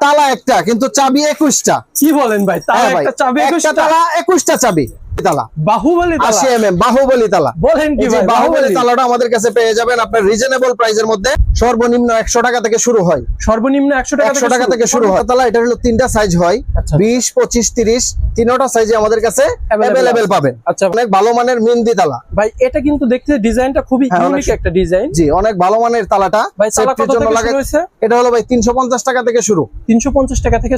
তালা একটা কিন্তু চাবি একুশটা। কি বলেন ভাই? তালা হ্যাঁ একটা চাবি একুশটা? তালা একুশটা চাবি। তালা। বাহুবলী আশি এম এম বাহুবলী তালা। বলেন কি এই যে ভাই বাহুবলী বাহুবলী। তালাটা আমাদের কাছে পেয়ে যাবেন আপনার রিজনেবল প্রাইসের মধ্যে। সর্বনিম্ন একশো টাকা থেকে শুরু হয়। সর্বনিম্ন একশো টাকা একশো টাকা থেকে শুরু হয়। তালা এটা হলো তিনটা সাইজ হয়। আচ্ছা। বিশ পঁচিশ তিরিশ তিনটা সাইজে আমাদের কাছে অ্যাভেলেবেল পাবেন। আচ্ছা। অনেক ভালো মানের মেহেন্দি তালা। ভাই এটা কিন্তু দেখতে ডিজাইনটা খুবই হ্যাঁ, ইউনিক একটা ডিজাইন জি অনেক ভালো মানের তালাটা। ভাই তালা কত জন্য লাগে এটা হলো ভাই তিনশো পঞ্চাশ টাকা থেকে শুরু। তিনশো পঞ্চাশ টাকা থেকে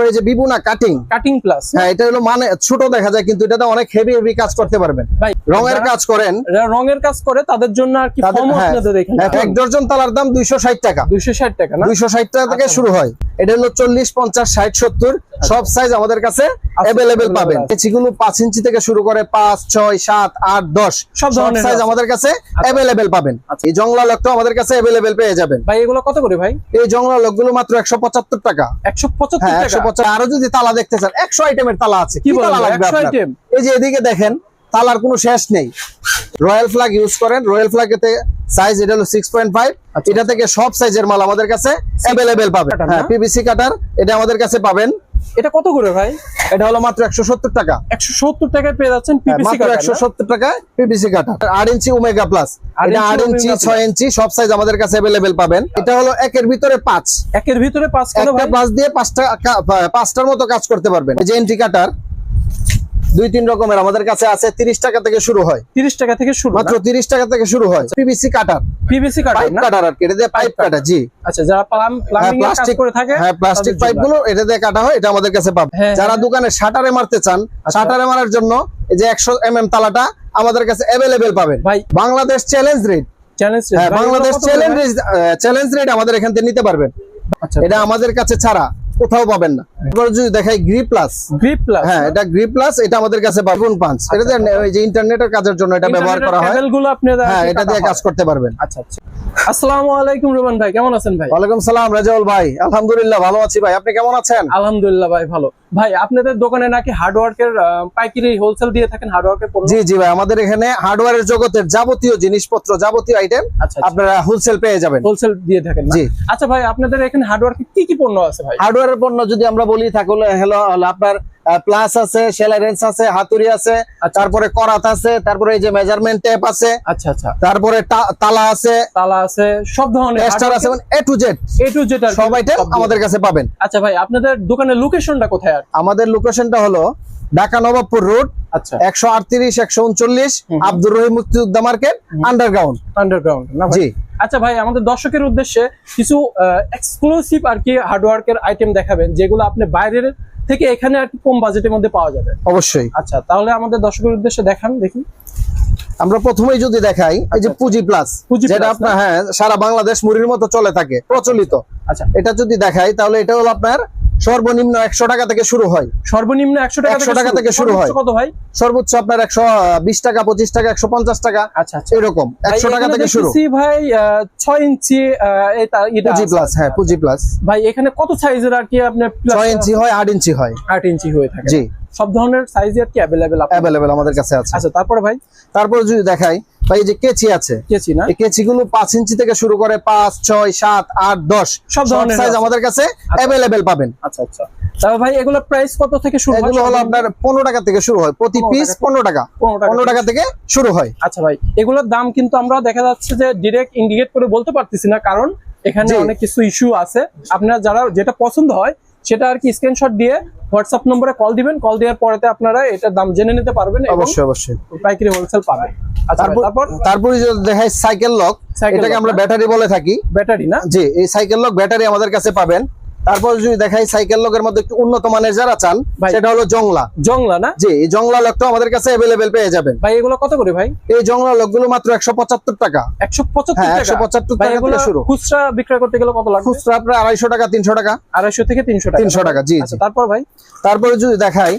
রয়েছে বিবুনা কাটিং কাটিং প্লাস হ্যাঁ এটা হলো মানে ছোট দেখা যায় কিন্তু এটাতে অনেক হেভি হেভি কাজ করতে পারবেন। রঙের কাজ করেন রঙের কাজ করে তাদের জন্য আর কি হ্যাঁ, হ্যাঁ, এক ডজন তালার দাম দুইশো ষাট টাকা। দুইশো ষাট টাকা না? দুইশো ষাট টাকা থেকে আচ্ছা। শুরু হয়। এটা হলো চল্লিশ পঞ্চাশ ষাট সত্তর সব সাইজ আমাদের কাছে অ্যাভেলেবেল পাবেন। আছে। এগুলো পাঁচ ইঞ্চি থেকে শুরু করে পাঁচ ছয় সাত আট দশ সব ধরনের সাইজ আমাদের কাছে অ্যাভেলেবেল পাবেন। এই জংলা লকটাও আমাদের কাছে অ্যাভেলেবেল পেয়ে যাবেন। ভাই এগুলো কত করে ভাই? এই জংলা লকগুলো মাত্র একশো পঁচাত্তর টাকা। একশো পঁচাত্তর হ্যাঁ টাকা? একশো পঁচাত্তর। আরও যদি তালা দেখতে চান একশো আইটেমের তালা আছে। কি তালা লাগবে 100 আপনার? item? এই যে এদিকে দেখেন তালার কোনো শেষ নেই। রয়্যাল ফ্ল্যাগ ইউজ করেন। রয়্যাল ফ্ল্যাগ এতে সাইজ এটা হলো সিক্স পয়েন্ট ফাইভ এটা থেকে সব সাইজের মাল আমাদের কাছে অ্যাভেলেবেল পাবেন। হ্যাঁ না? পিভিসি কাটার এটা আমাদের কাছে পাবেন। এটা কত করে ভাই? এটা হলো মাত্র একশো সত্তর টাকা। একশো সত্তর টাকায় পেয়ে যাচ্ছেন হ্যাঁ, পিপিসি মাত্র একশো সত্তর টাকায় পিভিসি কাটার আট ইঞ্চি ওমেগা প্লাস এটা আট ইঞ্চি ছয় ইঞ্চি সব সাইজ আমাদের কাছে অ্যাভেলেবেল পাবেন। এটা হলো একের ভিতরে পাঁচ। একের ভিতরে পাঁচ প্লাস দিয়ে পাঁচটা পাঁচটার মতো কাজ করতে পারবেন। এই যে এন্টি কাটার দুই তিন রকমের। আমাদের কাছে আছে তিরিশ টাকা থেকে শুরু হয়। তিরিশ টাকা থেকে শুরু মাত্র তিরিশ টাকা থেকে শুরু হয়। পিভিসি কাটার পিভিসি কাটার না? কাটার আর কি এটা দিয়ে পাইপ কাটা জি। আচ্ছা যারা হ্যাঁ প্লাম্বিং এর কাজ করে থাকে হ্যাঁ প্লাস্টিক এটা দিয়ে কাটা হয় এটা আমাদের কাছে পাবে। যারা। দোকানে শাটারে মারতে চান শাটারে মারার জন্য এই যে একশো এম এম তালাটা আমাদের কাছে অ্যাভেলেবেল পাবেন। ভাই। Bangladesh challenge rate challenge Bangladesh challenge challenge rate আমাদের এখান থেকে নিতে পারবেন। আচ্ছা এটা আমাদের কাছে ছাড়া। কোথাও পাবেন না। এবার যদি দেখাই গ্রি প্লাস গ্রিপ প্লাস হ্যাঁ এটা গ্রি প্লাস এটা আমাদের কাছে বাবুন পাঁচ এটা যে ওই যে ইন্টারনেটের কাজের জন্য এটা ব্যবহার করা হয়। হ্যাঁ এটা দিয়ে কাজ করতে পারবেন। আচ্ছা আচ্ছা। আসসালামু আলাইকুম রোমান ভাই কেমন আছেন ভাই? ওয়ালাইকুম সালাম রাজাউল ভাই। আলহামদুলিল্লাহ ভালো আছি ভাই। আপনি কেমন আছেন? আলহামদুলিল্লাহ ভাই ভালো। ভাই আপনাদের দোকানে নাকি হার্ডওয়ার্কের পাইকারি হোলসেল দিয়ে থাকেন হার্ডওয়ার্কের পণ্য? জি জি ভাই আমাদের এখানে হার্ডওয়্যারের জগতের যাবতীয় জিনিসপত্র যাবতীয় আইটেম আচ্ছা আপনারা হোলসেল পেয়ে যাবেন। হোলসেল দিয়ে থাকেন জি। আচ্ছা ভাই আপনাদের এখানে হার্ডওয়ার্কের কি কি পণ্য আছে ভাই? হার্ডওয়্যারের পণ্য যদি আমরা বলি তাহলে হলো হলো আপনার প্লাস আছে সেলারেন্স আছে হাতুড়ি আছে আচ্ছা। তারপরে করাত আছে তারপরে এই যে মেজারমেন্ট টেপ আছে আচ্ছা আচ্ছা। তারপরে তালা আছে তালা আছে সব ধরনের টেস্টার আছে মানে A to Z A to Z সব আইটেম আমাদের কাছে পাবেন। আচ্ছা ভাই আপনাদের দোকানের লোকেশনটা কোথায় আর? আমাদের লোকেশনটা হলো ঢাকা নবাবপুর রোড আচ্ছা। একশো আটত্রিশ একশো উনচল্লিশ আব্দুর রহিম মুক্তিযোদ্ধা মার্কেট আন্ডারগ্রাউন্ড আন্ডারগ্রাউন্ড না ভাই। জি। আচ্ছা ভাই আমাদের দর্শকের উদ্দেশ্যে কিছু এক্সক্লুসিভ আর কি হার্ডওয়ার্কের আইটেম দেখাবেন যেগুলো আপনি বাইরের থেকে এখানে আর কি কম বাজেটের মধ্যে পাওয়া যাবে। অবশ্যই। আচ্ছা তাহলে আমাদের দর্শকের উদ্দেশ্যে দেখান দেখি। আমরা প্রথমেই যদি দেখাই এই যে আচ্ছা, পুঁজি প্লাস পুঁজি যেটা আপনার হ্যাঁ সারা বাংলাদেশ মুড়ির মতো চলে থাকে প্রচলিত। আচ্ছা। এটা যদি দেখাই তাহলে এটা হলো আপনার সর্বনিম্ন একশো টাকা থেকে শুরু হয়। সর্বনিম্ন একশো টাকা 100 টাকা থেকে শুরু হয়। কত ভাই? সর্বোচ্চ আপনার একশো বিশ টাকা পঁচিশ টাকা একশো পঞ্চাশ টাকা আচ্ছা আচ্ছা। এরকম। একশো টাকা থেকে শুরু। ভাই ছয় ইঞ্চি পুঁজি প্লাস হ্যাঁ পুঁজি প্লাস ভাই এখানে কত সাইজের আর কি আপনার ছয় ইঞ্চি হয় আট ইঞ্চি হয়। আট ইঞ্চি হয়ে থাকে। জি। সব ধরনের সাইজ আর কি অ্যাভেলেবেল অ্যাভেলেবেল আমাদের কাছে আছে। আচ্ছা তারপরে ভাই? তারপরে যদি দেখাই ভাই এই যে কেচি আছে কেছি না? এই কেচি গুলো পাঁচ ইঞ্চি থেকে শুরু করে পাঁচ ছয় সাত আট দশ সব ধরনের সাইজ আমাদের কাছে অ্যাভেলেবেল পাবেন। আচ্ছা আচ্ছা। ভাই এগুলো প্রাইস কত থেকে শুরু হয়? এগুলো হলো আপনার পনেরো টাকা থেকে শুরু হয়। প্রতি পিস টাকা পনেরো টাকা। 15 টাকা থেকে শুরু হয়। আচ্ছা ভাই এগুলোর দাম কিন্তু আমরা দেখা যাচ্ছে যে ইন্ডিকেট করে বলতে পারতেছি না কারণ এখানে অনেক কিছু ইস্যু আছে। আপনারা যারা যেটা পছন্দ হয় সেটা আর কি স্ক্রিনশট দিয়ে হোয়াটসঅ্যাপ নম্বরে কল দিবেন। কল দেওয়ার পরেতে আপনারা এটার দাম জেনে নিতে পারবেন অবশ্যই অবশ্যই। পাইকারি হোলসেল পাবেন। আচ্ছা তারপর তারপর? দেখাই সাইকেল লক এটাকে আমরা ব্যাটারি বলে থাকি। ব্যাটারি না? জি এই সাইকেল লক ব্যাটারি আমাদের কাছে পাবেন। তারপর যদি দেখাই সাইকেল লকের মধ্যে একটু উন্নত মানের যারা চান। সেটা হলো জংলা। জংলা না? জি জংলা লকটা আমাদের কাছে অ্যাভেলেবেল পেয়ে যাবেন। ভাই এগুলো কত করে ভাই? এই জংলা লকগুলো মাত্র একশো পঁচাত্তর টাকা। একশো পঁচাত্তর হ্যাঁ টাকা? একশো পঁচাত্তর ভাই টাকা এগুলো থেকে শুরু। খুচরা বিক্রয় করতে গেলে কত লাগবে? খুচরা আপনার আড়াইশো টাকা তিনশো টাকা। আড়াইশো থেকে তিনশো টাকা। 300 টাকা, জি, আচ্ছা তারপর ভাই? তারপরে যদি দেখাই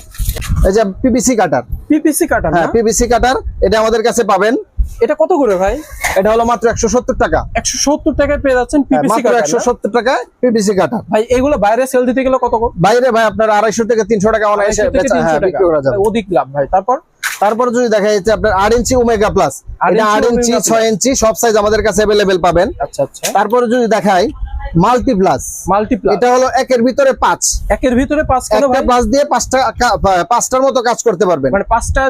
এই যে পিপিসি কাটার। পিপিসি কাটার হ্যাঁ পিপিসি কাটার এটা আমাদের কাছে পাবেন। এটা কত করে ভাই? এটা হলো মাত্র একশো সত্তর টাকা। একশো সত্তর টাকায় পেয়ে যাচ্ছেন হ্যাঁ, মাত্র একশো? সত্তর টাকায় পিপিসি কাটা। ভাই এগুলো বাইরে সেল দিতে গেলে কত বাইরে ভাই আপনার আড়াইশো থেকে তিনশো টাকা 250 বেচা- হ্যাঁ বিক্রি করা যাবে। টাকা। অধিক লাভ ভাই। তারপর? তারপর যদি দেখা যাচ্ছে আপনার আট ইঞ্চি ওমেগা প্লাস আট এটা ইঞ্চি আট ইঞ্চি ছয় ইঞ্চি সব সাইজ আমাদের কাছে অ্যাভেলেবেল পাবেন। আচ্ছা আচ্ছা। তারপরে যদি দেখাই মাল্টি প্লাস মাল্টিপ্লাস। এটা হলো একের ভিতরে পাঁচ। একের ভিতরে পাঁচ কেন ভাই? প্লাস দিয়ে পাঁচটা পাঁচটার মতো কাজ করতে পারবেন। মানে পাঁচটা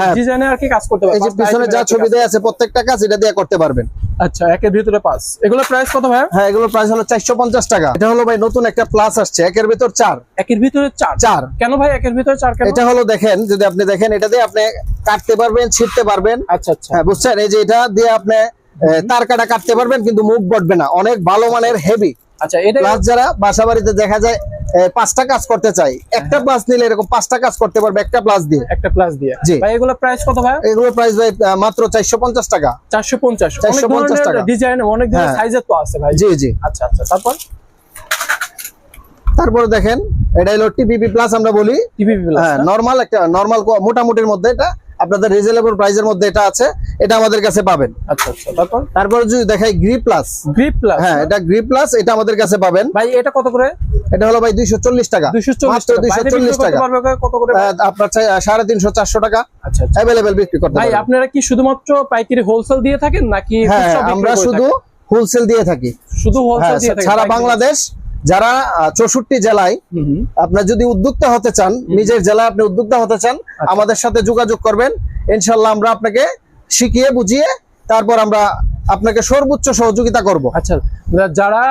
হ্যাঁ। ডিজাইনে আর কি কাজ করতে এই পারবে যে পিছনে যা ছবি কাজ- আছে প্রত্যেকটা কাজ এটা দিয়ে করতে পারবেন। আচ্ছা একের ভিতরে পাঁচ। এগুলো প্রাইস কত ভাই হ্যাঁ এগুলো প্রাইস হলো চারশো পঞ্চাশ টাকা। এটা হলো ভাই নতুন একটা প্লাস আসছে একের ভিতর চার। একের ভিতরে চার? চার। কেন ভাই একের ভিতরে চার কেন? এটা হলো দেখেন যদি আপনি দেখেন এটা দিয়ে আপনি কাটতে পারবেন ছিটতে পারবেন। আচ্ছা আচ্ছা। হ্যাঁ বুঝছেন? এই যে এটা দিয়ে আপনি তার কাটা কাটতে পারবেন কিন্তু মুখ বটবে না। অনেক ভালো মানের হেভি আচ্ছা এটা যারা বাসা বাড়িতে দেখা যায় পাঁচটা কাজ করতে চাই একটা প্লাস নিলে এরকম পাঁচটা কাজ করতে পারবে একটা প্লাস দিয়ে। একটা প্লাস দিয়ে। জি। ভাই এগুলো প্রাইস কত ভাই এগুলো প্রাইস ভাই মাত্র চারশো পঞ্চাশ টাকা। চারশো পঞ্চাশ। অনেক 450 টাকা। ডিজাইন অনেক ধরনের হ্যাঁ। সাইজের তো আছে ভাই। জি জি। আচ্ছা আচ্ছা তারপর? তারপরে দেখেন এটা হলো টিপিপি প্লাস আমরা বলি। টিভি হ্যাঁ নরমাল একটা নরমাল মোটামুটির মধ্যে এটা আপনাদের রিজনেবল প্রাইসের মধ্যে এটা আছে এটা আমাদের কাছে পাবেন। আচ্ছা আচ্ছা তারপর? তারপরে যদি দেখাই গ্রি প্লাস গ্রিপ প্লাস হ্যাঁ এটা গ্রি প্লাস এটা আমাদের কাছে পাবেন। ভাই এটা কত করে? এটা হলো ভাই দুইশো চল্লিশ টাকা। দুইশো চল্লিশ মাত্র দুইশো চল্লিশ টাকা। কত করে আপনার চাই আহ, সাড়ে তিনশো চারশো টাকা। আচ্ছা আচ্ছা। অ্যাভেলেবেল বিক্রি করতে ভাই আপনারা কি শুধুমাত্র পাইকারি হোলসেল দিয়ে থাকেন নাকি হ্যাঁ খুচরা আমরা শুধু হোলসেল দিয়ে থাকি। শুধু হোলসেল হ্যাঁ দিয়ে থাকেন সারা বাংলাদেশ যারা চৌষট্টি জেলায়। আপনার যদি উদ্যোক্তা হতে চান নিজের জেলায় আপনি উদ্যোক্তা হতে চান আচ্ছা। আমাদের সাথে যোগাযোগ করবেন। ইনশাল্লাহ আমরা আপনাকে শিখিয়ে বুঝিয়ে তারপর আমরা আপনাকে সর্বোচ্চ সহযোগিতা করব। আচ্ছা যারা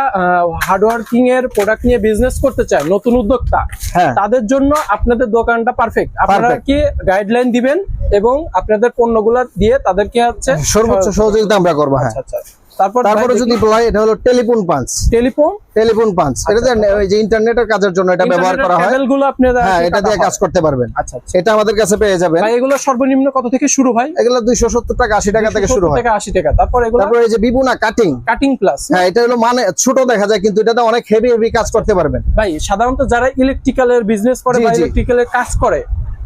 হার্ডওয়ার্কিং এর প্রোডাক্ট নিয়ে বিজনেস করতে চায় নতুন উদ্যোক্তা হ্যাঁ। তাদের জন্য আপনাদের দোকানটা পারফেক্ট আপনারা কি গাইডলাইন দিবেন এবং আপনাদের পণ্যগুলো দিয়ে তাদেরকে হচ্ছে সর্বোচ্চ সহযোগিতা আমরা করব হ্যাঁ। আচ্ছা আচ্ছা। তারপর তারপরে যদি বলা হয় এটা হলো telephone punch telephone? Telephone punch এটা ওই যে ইন্টারনেটের কাজের জন্য এটা ব্যবহার করা হয়। হ্যাঁ এটা দিয়ে কাজ করতে পারবেন। আচ্ছা আচ্ছা। এটা আমাদের কাছে পেয়ে যাবেন। ভাই এগুলো সর্বনিম্ন কত থেকে শুরু ভাই? এগুলো দুইশো সত্তর টাকা আশি টাকা থেকে শুরু হয়। টাকা। তারপর এগুলো? তারপরে এই যে বিপুনা কাটিং কাটিং প্লাস হ্যাঁ এটা হলো মানে ছোট দেখা যায় কিন্তু এটাতে অনেক হেভি হেভি কাজ করতে পারবেন। ভাই সাধারণত যারা ইলেকট্রিক্যালের বিজনেস করে বা। ইলেকট্রিক্যালের কাজ করে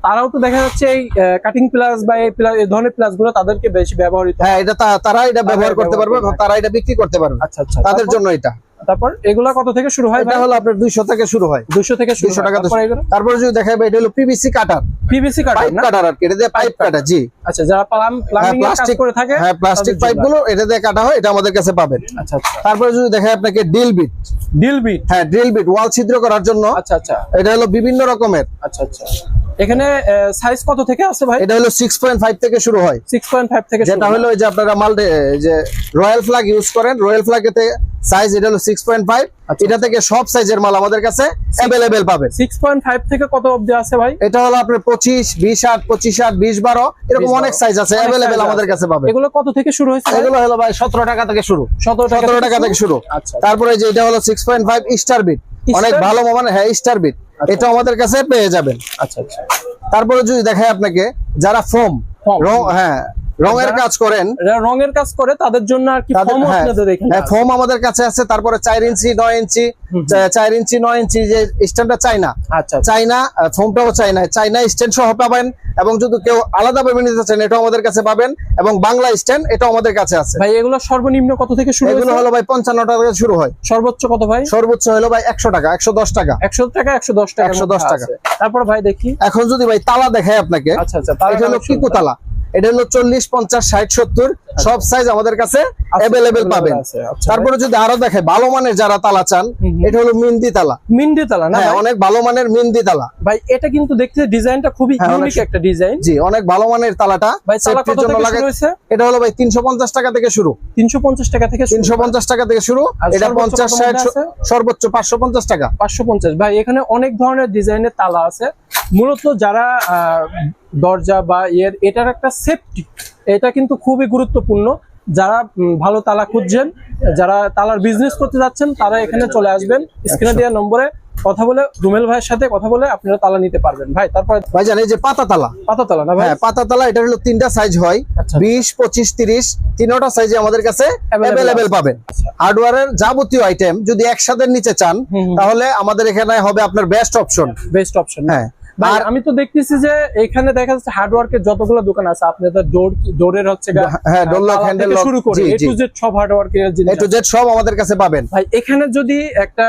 তারাও তো দেখা যাচ্ছে এই কাটিং প্লাস বা এই এই ধরনের প্লাসগুলো তাদেরকে বেশি ব্যবহৃত হ্যাঁ। এটা তারা এটা ব্যবহার করতে পারবে তারা এটা বিক্রি করতে পারবে। আচ্ছা আচ্ছা তাদের জন্য এটা। তারপর এগুলা কত থেকে শুরু হয় এটা হলো আপনার দুইশো থেকে শুরু হয়। দুশো থেকে শুরু দুইশো হয়। টাকা তারপর এগুলো? তারপরে যদি দেখাবে এটা হলো পিভিসি কাটার পিভিসি কাটার না? কাটার আর কি এটা দিয়ে পাইপ কাটা জি। আচ্ছা যারা প্লাম প্লাম্বিং এর কাজ করে থাকে হ্যাঁ প্লাস্টিক পাইপগুলো এটা দিয়ে কাটা হয় এটা আমাদের কাছে পাবেন। আচ্ছা আচ্ছা। তারপরে যদি দেখায় আপনাকে ড্রিল বিট ডিল বিট হ্যাঁ ড্রিল বিট ওয়াল ছিদ্র করার জন্য। আচ্ছা আচ্ছা। এটা হলো বিভিন্ন রকমের। আচ্ছা আচ্ছা। এখানে সাইজ কত থেকে আছে ভাই? এটা হলো সিক্স পয়েন্ট ফাইভ থেকে শুরু হয়। সিক্স পয়েন্ট ফাইভ থেকে যেটা হলো যে আপনারা মাল যে রয়্যাল ফ্ল্যাগ ইউজ করেন রয়্যাল ফ্ল্যাগ এতে সাইজ এটা হলো সিক্স পয়েন্ট ফাইভ আচ্ছা। এটা থেকে সব সাইজের মাল আমাদের কাছে সিক্স পয়েন্ট ফাইভ থেকে কত অবধি আছে ভাই? এটা হলো আপনার পঁচিশ বিশ আট পঁচিশ আট বিশ বারো এরকম অনেক সাইজ আছে অ্যাভেলেবেল আমাদের কাছে পাবেন। এগুলো কত থেকে শুরু হয়েছে এগুলো হলো ভাই সতেরো টাকা থেকে শুরু। সতেরো টাকা থেকে শুরু? আচ্ছা। তারপরে যে এটা হলো six point five star bit অনেক ভালো মানে হ্যাঁ স্টার বিট এটা আমাদের কাছে পেয়ে যাবেন। আচ্ছা আচ্ছা। তারপরে যদি দেখায় আপনাকে যারা ফোম হ্যাঁ রঙের কাজ করেন। রঙের কাজ করে তাদের জন্য আর কি ফর্ম হ্যাঁ আপনাদের এখানে হ্যাঁ। ফোম আমাদের কাছে আছে তারপরে চার ইঞ্চি নয় ইঞ্চি চা- চার ইঞ্চি নয় ইঞ্চি যে স্ট্যান্ডটা চাইনা আচ্ছা। চাইনা ফোমটাও চাইনা চাইনা স্ট্যান্ড সহ পাবেন এবং যদি কেউ আলাদা ভাবে নিতে চান এটাও আমাদের কাছে পাবেন এবং বাংলা স্ট্যান্ড এটাও আমাদের কাছে আছে। ভাই এগুলো সর্বনিম্ন কত থেকে শুরু এগুলো হলো ভাই পঞ্চান্ন টাকা থেকে শুরু হয়। সর্বোচ্চ কত ভাই? সর্বোচ্চ হলো ভাই একশো টাকা একশো দশ টাকা। একশো টাকা একশো দশ টাকা 110 টাকা। তারপর ভাই দেখি। এখন যদি ভাই তালা দেখায় আপনাকে আচ্ছা আচ্ছা এটা হলো পিকু তালা। এটা হলো চল্লিশ পঞ্চাশ ষাট সত্তর সব সাইজ আমাদের কাছে অ্যাভেলেবেল পাবেন। আচ্ছা। তারপরে যদি আরও দেখে ভালো মানের যারা তালা চান। এটা হলো মিন্দি তালা। মিন্ডি তালা না হ্যাঁ অনেক ভালো মানের মিন্দি তালা। ভাই এটা কিন্তু দেখতে ডিজাইনটা খুবই হ্যাঁ, ইউনিক একটা ডিজাইন। জি অনেক ভালো মানের তালাটা। ভাই তালা কত জন্য থেকে লাগে এটা হলো ভাই তিনশো পঞ্চাশ টাকা থেকে শুরু। তিনশো পঞ্চাশ টাকা থেকে তিনশো পঞ্চাশ টাকা থেকে শুরু। এটা সর্বোচ্চ পঞ্চাশ কত ষাট মধ্যে আছে? সর্বোচ্চ পাঁচশো পঞ্চাশ টাকা। পাঁচশো পঞ্চাশ। ভাই এখানে অনেক ধরনের ডিজাইনের তালা আছে। মূলত যারা দরজা বা ইয়ের এটার একটা সেফটি এটা কিন্তু খুবই গুরুত্বপূর্ণ। যারা ভালো তালা খুঁজছেন যারা তালার বিজনেস করতে যাচ্ছেন তারা এখানে চলে আসবেন। স্ক্রিনে দেওয়া নম্বরে কথা বলে রুমেল ভাইয়ের সাথে কথা বলে আপনারা তালা নিতে পারবেন। ভাই তারপরে ভাই জানেন এই যে পাতা তালা। পাতা তালা না ভাই? হ্যাঁ পাতা তালা এটা হলো তিনটা সাইজ হয়। আচ্ছা। বিশ পঁচিশ তিরিশ তিনটা সাইজে আমাদের কাছে অ্যাভেলেবেল পাবেন। আচ্ছা। হার্ডওয়্যারের যাবতীয় আইটেম যদি একসাথে নিচে চান। তাহলে আমাদের এখানে হবে আপনার বেস্ট অপশন বেস্ট অপশন হ্যাঁ। আর আমি তো দেখতেছি যে এখানে দেখা যাচ্ছে হার্ডওয়ার্কের যতগুলো দোকান আছে আপনাদের ডোর ডোরের হচ্ছে হ্যাঁ, তালা handle থেকে lock, শুরু করে এ টু জেড সব হার্ডওয়ার্কের জিনিস এ টু জেড সব আমাদের কাছে পাবেন। ভাই এখানে যদি একটা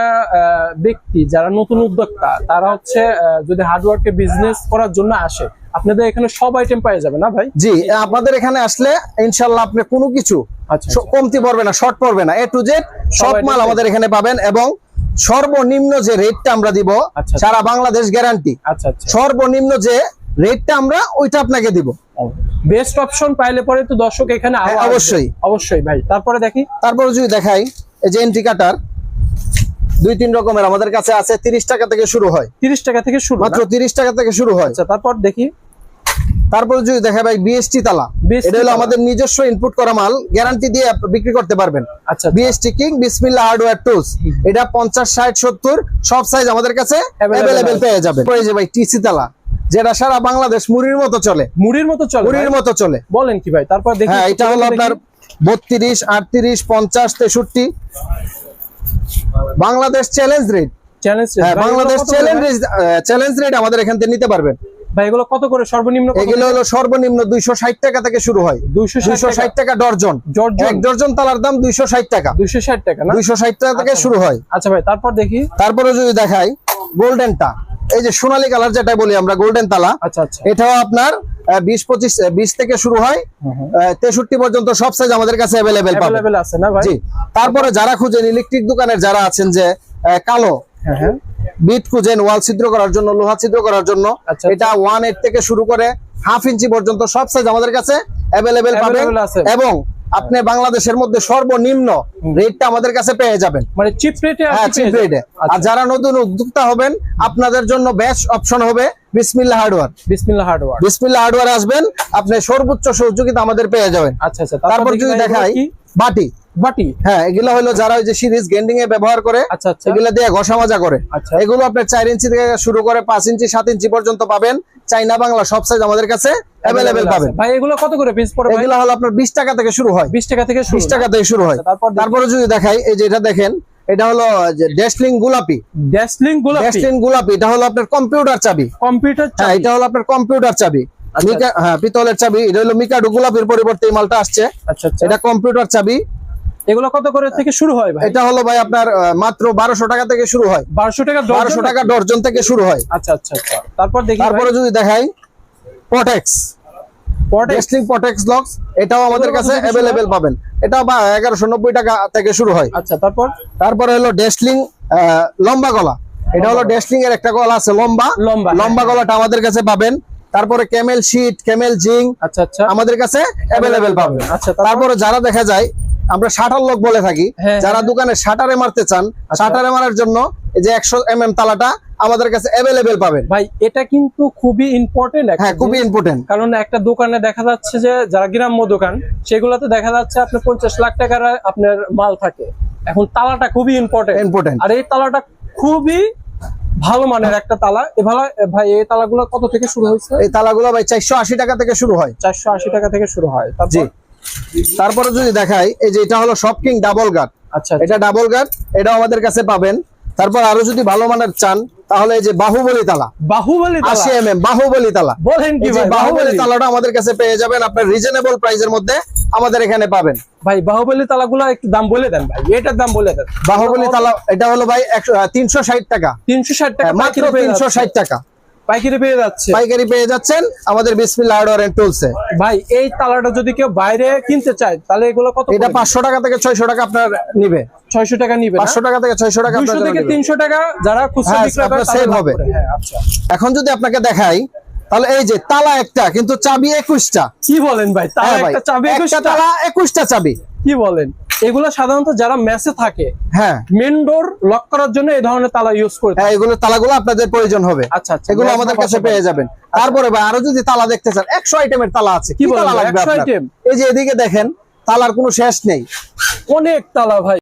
ব্যক্তি যারা নতুন উদ্যোক্তা তারা হচ্ছে যদি হার্ডওয়ার্কে বিজনেস করার জন্য আসে আপনাদের এখানে সব আইটেম পাওয়া যাবে না ভাই? জি আপনাদের এখানে আসলে ইনশাল্লাহ আপনি কোনো কিছু আচ্ছা কমতি পড়বে না শর্ট পড়বে না। এ টু জেড সব মাল আমাদের এখানে পাবেন এবং সর্বনিম্ন যে রেটটা আমরা দিব আচ্ছা। সারা বাংলাদেশ গ্যারান্টি আচ্ছা আচ্ছা। সর্বনিম্ন যে রেটটা আমরা ওইটা আপনাকে দিব। বেস্ট অপশন পাইলে পরে তো দর্শক এখানে হ্যাঁ, অবশ্যই। অবশ্যই ভাই। তারপরে দেখি। তারপরে যদি দেখাই এই যে এন্ট্রি কাটার দুই তিন রকমের আমাদের কাছে আছে তিরিশ টাকা থেকে শুরু হয়। তিরিশ টাকা থেকে শুরু মাত্র? তিরিশ টাকা থেকে শুরু হয়। আচ্ছা তারপর দেখি। তারপরে যদি দেখা ভাই বিএসটি তালা। এটা হলো আমাদের নিজস্ব ইনপুট করা মাল গ্যারান্টি দিয়ে বিক্রি করতে পারবেন। আচ্ছা BST King Bismillah hardware tools এটা পঞ্চাশ ষাট সত্তর সব সাইজ আমাদের কাছে অ্যাভেলেবেল পেয়ে যাবেন। ভাই টিসি তালা যেটা সারা বাংলাদেশ মুড়ির মতো চলে। মুড়ির মতো চলে মুড়ির মতো চলে। বলেন কি ভাই তারপর দেখি। হ্যাঁ এটা হলো আপনার বত্রিশ আটত্রিশ পঞ্চাশ তেষট্টি। বাংলাদেশ চ্যালেঞ্জ রেট চ্যালেঞ্জ হ্যাঁ বাংলাদেশ চ্যালেঞ্জ চ্যালেঞ্জ রেট আমাদের এখান থেকে নিতে পারবেন। ভাই এগুলো কত করে? সর্বনিম্ন এগুলো হলো সর্বনিম্ন দুইশো ষাট টাকা থেকে শুরু হয়। দুইশো দুইশো ষাট টাকা ডর্জন? এক ডর্জন তালার দাম দুইশো ষাট টাকা। দুইশো ষাট টাকা না? দুইশো ষাট টাকা থেকে আচ্ছা। শুরু হয়। আচ্ছা ভাই তারপর দেখি। তারপরে যদি দেখাই গোল্ডেনটা। এই যে সোনালী কালার যেটা বলি আমরা গোল্ডেন তালা। আচ্ছা আচ্ছা। এটাও আপনার বিশ পঁচিশ বিশ থেকে শুরু হয়। তেষট্টি পর্যন্ত সব সাইজ আমাদের কাছে অ্যাভেলেবেল পাবেন আছে না ভাই? তারপরে যারা খুঁজেন ইলেকট্রিক দোকানের যারা আছেন যে কালো হ্যাঁ হ্যাঁ। বিট খুঁজেন ওয়াল ছিদ্র করার জন্য লোহা ছিদ্র করার জন্য। আচ্ছা, এটা ওয়ান এইট থেকে শুরু করে হাফ ইঞ্চি পর্যন্ত সব সাইজ আমাদের কাছে অ্যাভেলেবেল পাবেন। এবং আপনি বাংলাদেশের মধ্যে সর্বনিম্ন রেটটা আমাদের কাছে পেয়ে যাবেন। মানে চিপ রেটে হ্যাঁ চিপ রেটে আর যারা নতুন উদ্যোক্তা হবেন আপনাদের জন্য বেস্ট অপশন হবে বিসমিল্লা হার্ডওয়্যার বিসমিল্লাহ হার্ডওয়ার বিসমিল্লা হার্ডওয়্যার আসবেন আপনি সর্বোচ্চ সহযোগিতা আমাদের পেয়ে যাবেন। আচ্ছা আচ্ছা। তারপর যদি দেখি দেখাই বাটি। বাটি? হ্যাঁ এগুলো হলো যারা ওই যে সিরিজ গেন্ডিং এ ব্যবহার করে আচ্ছা আচ্ছা। এগুলো দিয়ে ঘষা মাজা করে। আচ্ছা। এগুলো আপনার চার ইঞ্চি থেকে শুরু করে পাঁচ ইঞ্চি সাত ইঞ্চি পর্যন্ত পাবেন। চাইনা বাংলা সব সাইজ আমাদের কাছে অ্যাভেলেবেল পাবেন। ভাই এগুলো কত করে পিস পড়ে এগুলো হলো আপনার বিশ টাকা থেকে শুরু হয়। বিশ টাকা থেকে শুরু বিশ টাকা থেকে শুরু হয়। আচ্ছা, তারপর দেখি। তারপরে যদি দেখাই এই যে এটা দেখেন এটা হলো যে ডেসলিং গোলাপি ড্যাসলিং গোলাপি ডেসলিং গোলাপি এটা হলো আপনার কম্পিউটার চাবি। কম্পিউটার হ্যাঁ এটা হলো আপনার কম্পিউটার চাবি। মিকা- হ্যাঁ পিতলের চাবি এটা হলো মিকাডু গোলাপির পরিবর্তে এই মালটা আসছে। আচ্ছা এটা কম্পিউটার চাবি। এগুলো কত করে থেকে শুরু হয় ভাই? এটা হলো ভাই আপনার মাত্র বারোশো টাকা থেকে শুরু হয়। বারোশো টাকা দর্জন বারোশো টাকা ডর্জন থেকে শুরু হয়। আচ্ছা আচ্ছা আচ্ছা। তারপর দেখি তারপরে যদি দেখাই পটেক্স পটে রেসলিং পটেক্স লক্স এটাও আমাদের কাছে অ্যাভেলেবেল পাবেন। এটা বা এগারোশো নব্বই টাকা থেকে শুরু হয়। আচ্ছা তারপর? তারপরে হলো ডেসলিং লম্বা গলা। এটা হলো ডেসলিং এর একটা গলা আছে লম্বা। লম্বা, লম্বা গলাটা আমাদের কাছে পাবেন। তারপরে ক্যামেল শিট ক্যামেল জিং আচ্ছা আচ্ছা। আমাদের কাছে অ্যাভেলেবেল পাবেন। আচ্ছা, তারপরে যারা দেখা যায় আমরা শাটার লক বলে থাকি। হ্যাঁ, যারা হ্যাঁ। দোকানে শাটারে মারতে চান শাটারে মারার জন্য এই যে একশো এম এম তালাটা আমাদের কাছে অ্যাভেলেবেল পাবেন। ভাই এটা কিন্তু খুবই ইম্পর্টেন্ট হ্যাঁ খুবই ইম্পর্টেন্ট কারণ একটা দোকানে দেখা যাচ্ছে যে যারা গ্রাম্য দোকান সেগুলোতে দেখা যাচ্ছে আপনার পঞ্চাশ লাখ টাকার আপনার মাল থাকে। এখন তালাটা খুবই ইম্পর্টেন্ট ইম্পর্টেন্ট আর এই তালাটা খুবই ভালো মানের একটা তালা। এ ভালো ভাই এই তালাগুলো কত থেকে শুরু হয়েছে? এই তালাগুলো ভাই চারশো আশি টাকা থেকে শুরু হয়। চারশো আশি টাকা থেকে শুরু হয়। জি। তারপর যদি দেখাই এই যে এটা হলো শপ কিং ডাবল গার্ড আচ্ছা। এটা ডাবল গার্ড এটাও আমাদের কাছে পাবেন। তারপর আরও যদি ভালো মানের চান তাহলে এই যে বাহুবলী তালা। বাহুবলী তালা? আশি এম এম বাহুবলী তালা। বলেন কি ভাই বাহুবলী তালাটা আমাদের কাছে পেয়ে যাবেন আপনার রিজনেবল প্রাইসের মধ্যে আমাদের এখানে পাবেন। ভাই বাহুবলী তালাগুলো একটু দাম বলে দেন ভাই এটার দাম বলে দেন। বাহুবলী তালা এটা হলো ভাই তিনশো ষাট টাকা। তিনশো ষাট টাকা হ্যাঁ, মাত্র তিনশো। ষাট টাকা। পাইকারি পেয়ে যাচ্ছে। পাইকারি পেয়ে যাচ্ছেন। আমাদের বিসমিল্লাহ হার্ডওয়্যার এন্ড টুলসে ভাই এই তালাটা যদি কেউ বাইরে কিনতে চায় তাহলে এগুলো কত এটা পাঁচশো টাকা থেকে ছয়শো টাকা আপনার নিবে। ছয়শো টাকা নিবে না? টাকা থেকে ছয়শো টাকা আপনার থেকে টাকা যারা খুচরা হ্যাঁ, করে হবে। হ্যাঁ, আচ্ছা। এখন যদি আপনাকে দেখাই তাহলে এই যে তালা একটা কিন্তু চাবি একুশটা। কি বলেন ভাই? তালা হ্যাঁ একটা চাবি একটা একুশটা? তালা একুশটা চাবি। কি বলেন? এগুলো সাধারণত যারা মেসে থাকে হ্যাঁ। মেন ডোর লক করার জন্য এই ধরনের তালা ইউজ করে হ্যাঁ এগুলো তালাগুলো আপনাদের প্রয়োজন হবে। আচ্ছা আচ্ছা এগুলো আমাদের কাছে পেয়ে যাবেন। তারপরে ভাই আরও যদি তালা দেখতে চান একশো আইটেমের তালা আছে। কি তালা লাগবে 100 আইটেম এই যে এদিকে দেখেন তালার কোনো শেষ নেই। অনেক তালা ভাই।